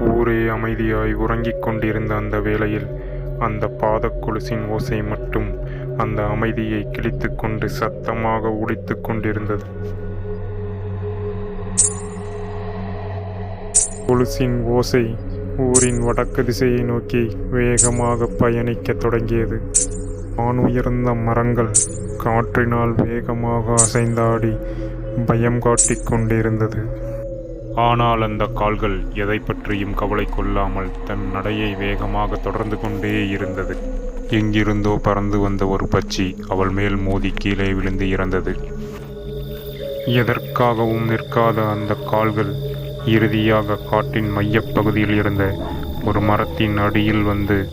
ஊரே அமைதியாய் உறங்கிக் கொண்டிருந்த அந்த வேளையில் அந்த பாதக் கொலுசின் ஓசை மட்டும் அந்த அமைதியை கிழித்து கொண்டு சத்தமாக ஒலித்துக் கொண்டிருந்தது. கொலுசின் ஓசை ஊரின் வடக்கு திசையை நோக்கி வேகமாக பயணிக்க தொடங்கியது. வானுயர்ந்த மரங்கள் காற்றினால் வேகமாக அசைந்தாடி பயம் காட்டிக் கொண்டிருந்தது. ஆனால் அந்த கால்கள் எதை பற்றியும் கவலை கொள்ளாமல் தன் நடையை வேகமாக தொடர்ந்து கொண்டே இருந்தது. எங்கிருந்தோ பறந்து வந்த ஒரு பச்சி அவள் மேல் மோதி கீழே விழுந்து இறந்தது. எதற்காகவும் நிற்காத அந்த கால்கள் இறுதியாக காட்டின் மையப்பகுதியில் இருந்த ஒரு மரத்தின் அடியில் வந்து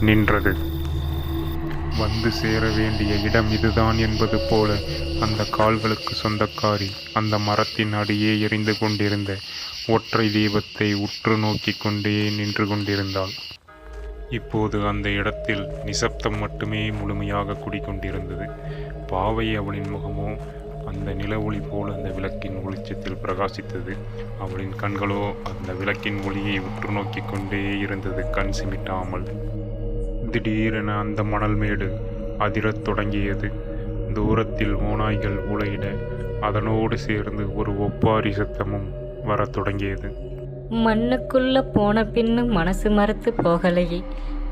நின்றது. வந்து சேர வேண்டிய இடம் இதுதான் என்பது போல அந்த கால்களுக்கு சொந்தக்காரி அந்த மரத்தின் அடியே எரிந்து கொண்டிருந்த ஒற்றை தீபத்தை உற்று நோக்கி கொண்டே நின்று கொண்டிருந்தாள். இப்போது அந்த இடத்தில் நிசப்தம் மட்டுமே முழுமையாக குடிக்கொண்டிருந்தது பாவை அவளின் முகமோ அந்த நில ஒளி போல் அந்த விளக்கின் ஒளிச்சத்தில் பிரகாசித்தது. அவளின் கண்களோ அந்த விளக்கின் ஒளியை உற்று நோக்கி கொண்டே இருந்தது. கண் சிமிட்டாமல். திடீரென அந்த மணல் மேடு அதிரத் தொடங்கியது. தூரத்தில் ஓநாய்கள் உலையிட அதனோடு சேர்ந்து ஒரு ஒப்பாரி சத்தமும் வரத் தொடங்கியது. மண்ணுக்குள்ள போன பின்னும் மனசு மறுத்து போகலையே.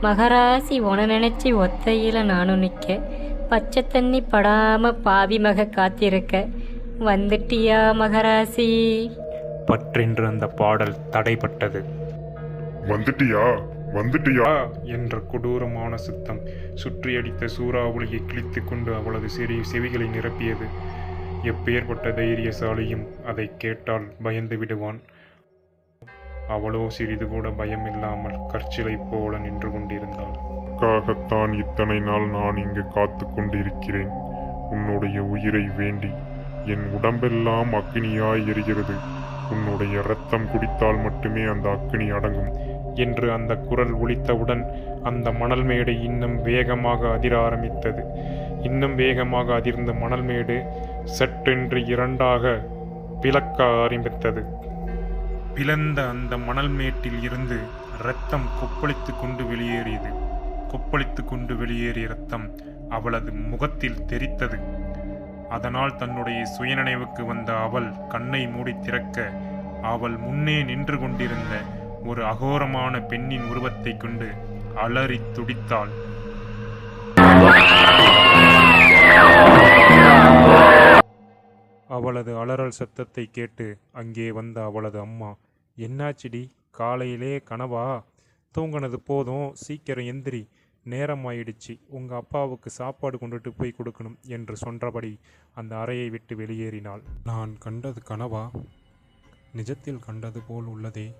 மகராசி உன நினைச்சு ஒத்தையில நானும் நிக்க. பச்சை தண்ணி படாம பாவி மக காத்திருக்க. வந்துட்டியா மகராசி? பற்றென்று அந்த பாடல் தடைப்பட்டது வந்துட்டியா? வந்துட்டியா? என்ற கொடூரமான சத்தம் சுற்றியடித்த சூறாவளியை கிழித்து கொண்டு அவளது சிறிய செவிகளை நிரப்பியது. எப்பேற்பட்ட தைரியசாலியும் அதை கேட்டால் பயந்து விடுவான். அவளோ சிறிது கூட பயம் இல்லாமல் கற்சிலை போல நின்று கொண்டிருந்தாள். இத்தனை நாள் நான் இங்கு காத்து கொண்டிருக்கிறேன். உன்னுடைய உயிரை வேண்டி. என் உடம்பெல்லாம் அக்னியாய் எரிகிறது. உன்னுடைய இரத்தம் குடித்தால் மட்டுமே அந்த அக்னி அடங்கும். என்று அந்த குரல் ஒலித்தவுடன் அந்த மணல் மேடு இன்னும் வேகமாக அதிர ஆரம்பித்தது. இன்னும் வேகமாக அதிர்ந்த மணல் மேடு சற்றென்று இரண்டாக பிளக்க ஆரம்பித்தது. பிளந்த அந்த மணல் மேட்டில் இருந்து இரத்தம் கொப்பளித்து கொண்டு வெளியேறியது. கொப்பளித்து கொண்டு வெளியேறிய இரத்தம் அவளது முகத்தில் தெரித்தது அதனால் தன்னுடைய சுயநினைவுக்கு வந்த அவள் கண்ணை மூடி திறக்க அவள் முன்னே நின்று கொண்டிருந்த ஒரு அகோரமான பெண்ணின் உருவத்தை கொண்டு அலறி துடித்தாள். அவளது அலறல் சத்தத்தை கேட்டு அங்கே வந்த அவளது அம்மா என்னாச்சிடி? காலையிலே கனவா? தூங்கினது போதும் சீக்கிரம் எந்திரி. நேரம் ஆயிடுச்சு உங்க அப்பாவுக்கு சாப்பாடு கொண்டுட்டு போய் கொடுக்கணும் என்று சொன்றபடி அந்த அறையை விட்டு வெளியேறினாள். நான் கண்டது கனவா? நிஜத்தில் கண்டது போல் உள்ளதே.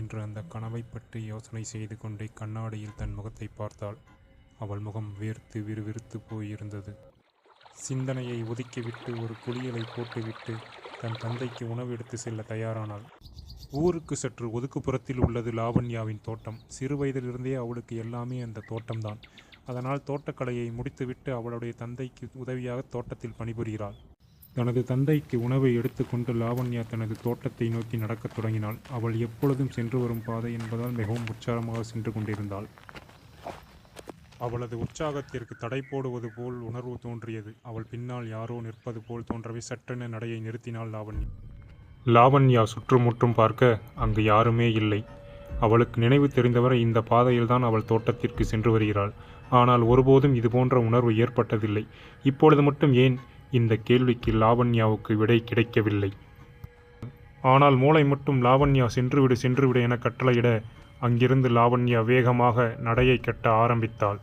என்று அந்த கனவை பற்றி யோசனை செய்து கொண்டே கண்ணாடியில் தன் முகத்தை பார்த்தாள். அவள் முகம் வேர்த்து விறுவிறுத்து போயிருந்தது. சிந்தனையை ஒதுக்கிவிட்டு ஒரு குளியலை போட்டுவிட்டு தன் தந்தைக்கு உணவு எடுத்து செல்ல தயாரானாள். ஊருக்கு சற்று ஒதுக்குப்புறத்தில் உள்ளது லாவண்யாவின் தோட்டம். சிறு வயதிலிருந்தே அவளுக்கு எல்லாமே அந்த தோட்டம்தான். அதனால் தோட்டக்கலையை முடித்துவிட்டு அவளுடைய தந்தைக்கு உதவியாக தோட்டத்தில் பணிபுரிகிறாள். தனது தந்தைக்கு உணவை எடுத்துக்கொண்டு லாவண்யா தனது தோட்டத்தை நோக்கி நடக்கத் தொடங்கினாள். அவள் எப்பொழுதும் சென்று வரும் பாதை என்பதால் மிகவும் உற்சாகமாக சென்று கொண்டிருந்தாள். அவளது உற்சாகத்திற்கு தடை போடுவது போல் உணர்வு தோன்றியது. அவள் பின்னால் யாரோ நிற்பது போல் தோன்றவே சட்டென நடையை நிறுத்தினாள் லாவண்யா. லாவண்யா சுற்றுமுற்றும் பார்க்க அங்கு யாருமே இல்லை. அவளுக்கு நினைவு தெரிந்தவரை இந்த பாதையில்தான் அவள் தோட்டத்திற்கு சென்று வருகிறாள். ஆனால் ஒருபோதும் இதுபோன்ற உணர்வு ஏற்பட்டதில்லை. இப்பொழுது மட்டும் ஏன் இந்த கேள்விக்கு லாவண்யாவுக்கு விடை கிடைக்கவில்லை. ஆனால் மூளை மட்டும் லாவண்யா சென்றுவிடு சென்றுவிடு என கட்டளையிட அங்கிருந்து லாவண்யா வேகமாக நடையை கட்ட ஆரம்பித்தாள்.